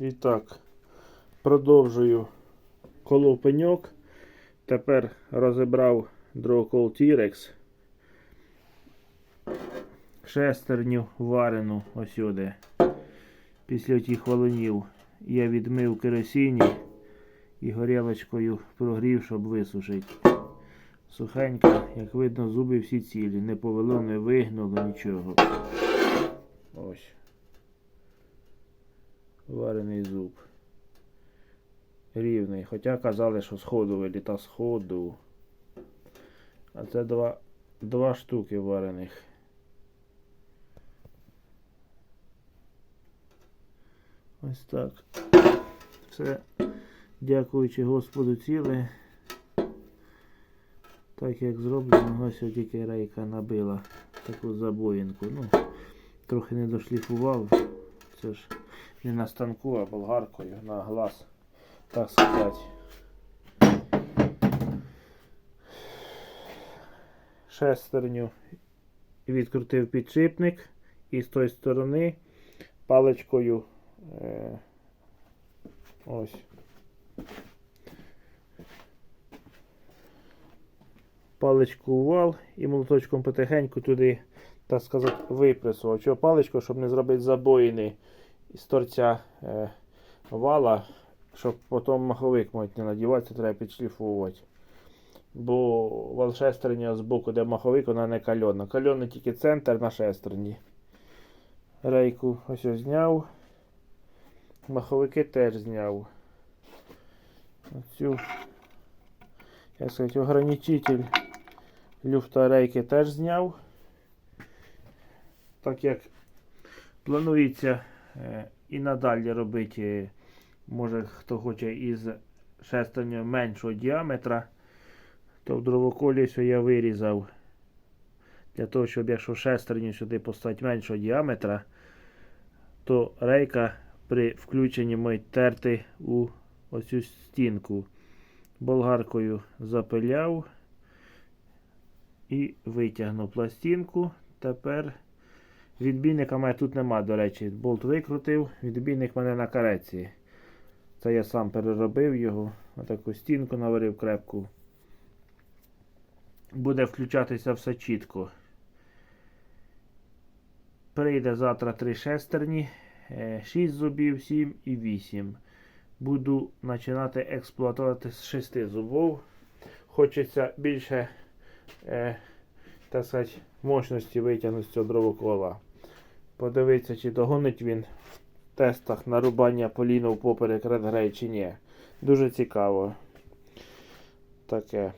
І так, продовжую колов пеньок. Тепер розібрав дрокол T-Rex. Шестерню варену осюди. Після тих волонів я відмив керосині і горілочкою прогрів, щоб висушити. Сухенька, як видно, зуби всі цілі. Не повело, не вигнуло нічого. Ось. Варений зуб. Рівний. Хоча казали, що сходу виліта сходу. А це два, два штуки варених. Ось так. Все, дякуючи Господу ціле. Так як зроблено, ось тільки рейка набила таку забоїнку. Ну, трохи не дошліфував. Це ж не на станку, а болгаркою на глаз, так сказати. Шестерню відкрутив підшипник і з тої сторони паличкою е, ось. Паличку вал і молоточком потихеньку туди, так сказати, випресував. Паличку, щоб не зробити забоїни з торця е, вала, щоб потім маховик мать не надіватися, треба підшліфовувати. Бо вал шестерня з боку, де маховик, вона не кальона. Кальона тільки центр на шестерні. Рейку ось ось зняв. Маховики теж зняв. Оцю, як сказати, ограничитель люфта рейки теж зняв. Так як планується е, і надалі робити, може хто хоче із шестерню меншого діаметра, то в дровоколі що я вирізав. Для того, щоб якщо шестерню сюди поставити меншого діаметра, то рейка при включенні може терти у оцю стінку. Болгаркою запиляв і витягнув пластинку. Тепер відбійника мене тут нема, до речі. Болт викрутив, відбійник мене на кареці. Це я сам переробив його. Отаку стінку наварив крепку. Буде включатися все чітко. Прийде завтра три шестерні, 6 зубів, 7 і 8. Буду починати експлуатувати з 6 зубов. Хочеться більше е, так сказати, мощності витягнути з цього дровокола. Подивитися, чи догонить він в тестах нарубання поліну поперек редгрей чи ні. Дуже цікаво. Таке.